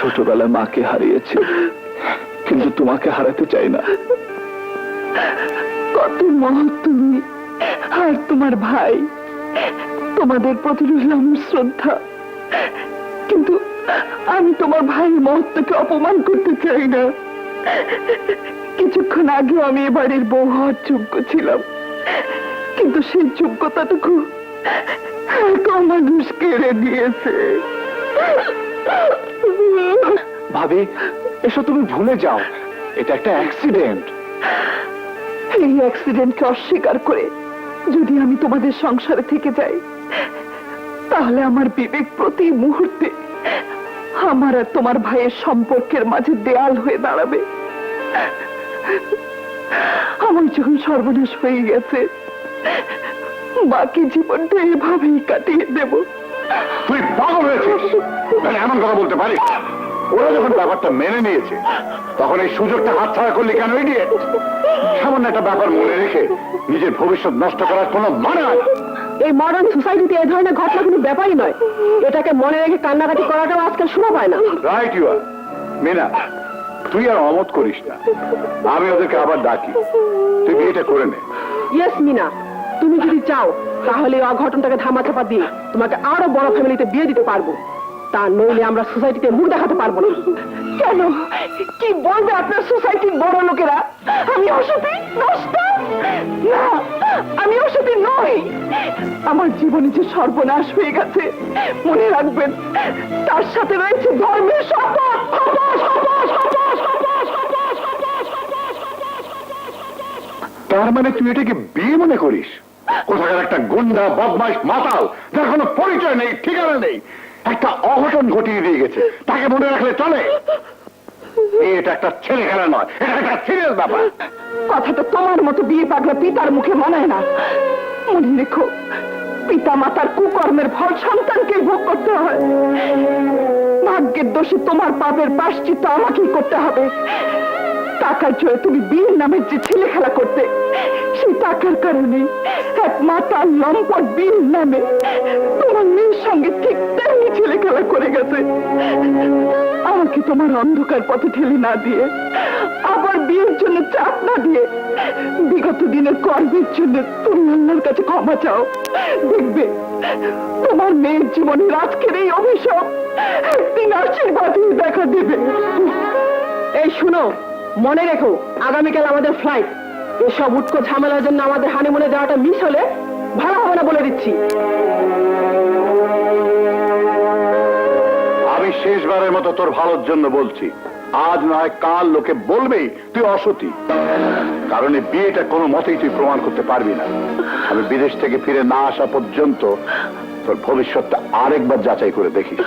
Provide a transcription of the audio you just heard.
ছোটবেলায় মাকে হারিয়েছি। কিন্তু তোমাকে হারাতে চাই না। কত মহৎ তুমি। আর তোমার ভাই। তোমাদের প্রতি রইলাম শ্রদ্ধা। কিন্তু আমি তোমার ভাইয়ের মহত্বকে অপমান করতে চাই না। কিছুক্ষণ আগে আমি এ বাড়ির বউ হওয়ার যোগ্য ছিলাম। কিন্তু সেই যোগ্যতাটুকু মানুষ কেড়ে নিয়েছে ভাবি এসব তুমি ভুলে যাও। এটা একটা অ্যাক্সিডেন্ট এই অ্যাক্সিডেন্টকে অস্বীকার করে যদি আমি তোমাদের সংসারে থেকে যাই, তাহলে আমার বিবেক প্রতি মুহূর্তে আমার আর তোমার ভাইয়ের সম্পর্কের মাঝে দেয়াল হয়ে দাঁড়াবে। আমার যখন সর্বনাশ হয়ে গেছে, বাকি জীবনটা এভাবেই কাটিয়ে দেব। মানে এমন কথা বলতে ওরা যখন ব্যাপারটা মেনে নিয়েছে তখন এই সুযোগটা হাতছাড়া করলি কেন ইডিয়েট সামান্য একটা ব্যাপার মনে রেখে নিজের ভবিষ্যৎ নষ্ট করার কোনো মানে হয় এই মডার্ন সোসাইটিতে এই ধরনের ঘটনা কোনো ব্যাপারই নয়। এটাকে মনে রেখে কান্নাকাটি করাটাও আজকাল শোভা পায় না। রাইট ইউ আর মিনা তুই আর অমত করিস না। আমি ওদেরকে আবার ডাকি। তুই বিয়েটা করে নে। ইয়েস মিনা। তুমি যদি চাও তাহলে এই অঘটনটাকে ধামাচাপা দিয়ে তোমাকে আরও বড় ফ্যামিলিতে বিয়ে দিতে পারব। তা নইলে আমরা সোসাইটিতে মুখ দেখাতে পারব না। কেন? কি বলবে আপনার সোসাইটির বড় লোকেরা? আমি অসতী নষ্টা? না আমি অসতী নই। আমার জীবনে যে সর্বনাশ হয়ে গেছে মনে রাখবেন তার সাথে রয়েছে ধর্মের শপথ। তার মানে তুই এটাকে বিয়ে মনে করিস? কোথাকার একটা গুন্ডা বদমাইশ মাতাল যার কোনো পরিচয় নেই ঠিকানা নেই। একটা অঘটন ঘটিয়ে দিয়ে গেছে। তাকে মনে রাখলে চলে। এটা একটা ছেলে খেলা নয়, এটা একটা সিরিয়াস ব্যাপার। কথাটা তোমার মতো বিয়ে পাগলা পিতার মুখে মানায় না। মনে রেখো, পিতা মাতার কুকর্মের ফল সন্তানকে ভোগ করতে হয়। ভাগ্যের দোষে তোমার পাপের পাশ্চিত্য আমাকেই করতে হবে। টাকার জোরে তুমি বিয়ের নামের যে ছেলে খেলা করতে, সেই টাকার কারণে এক মাতার লম্পট বিয়ের নামে তোমার মেয়ের সঙ্গে ঠিক তেমনি ছেলে খেলা করে গেছে। আমাকে তোমার অন্ধকার পথে ঠেলে না দিয়ে, আবার বিয়ের জন্য চাপ না দিয়ে, বিগত দিনের কর্মের জন্য তুমি আল্লাহর কাছে ক্ষমা চাও। দেখবে, তোমার মেয়ের জীবনের আজকের এই অভিশাপ একদিন আশীর্বাদ দেখা দেবে। এই শুনো মনে রেখো, আগামীকাল আমাদের ফ্লাইট এসব উটকো ঝামেলার জন্য আমাদের হানিমুনে যাওয়াটা মিস হলে ভালো হবে না বলে দিচ্ছি। আমি শেষবারের মতো তোর ভালোর জন্য বলছি। আজ নয় কাল লোকে বলবেই তুই অসতী। কারণ এই বিয়েটা কোনো মতেই তুই প্রমাণ করতে পারবি না। আমি বিদেশ থেকে ফিরে না আসা পর্যন্ত তোর ভবিষ্যৎটা আরেকবার যাচাই করে দেখিস।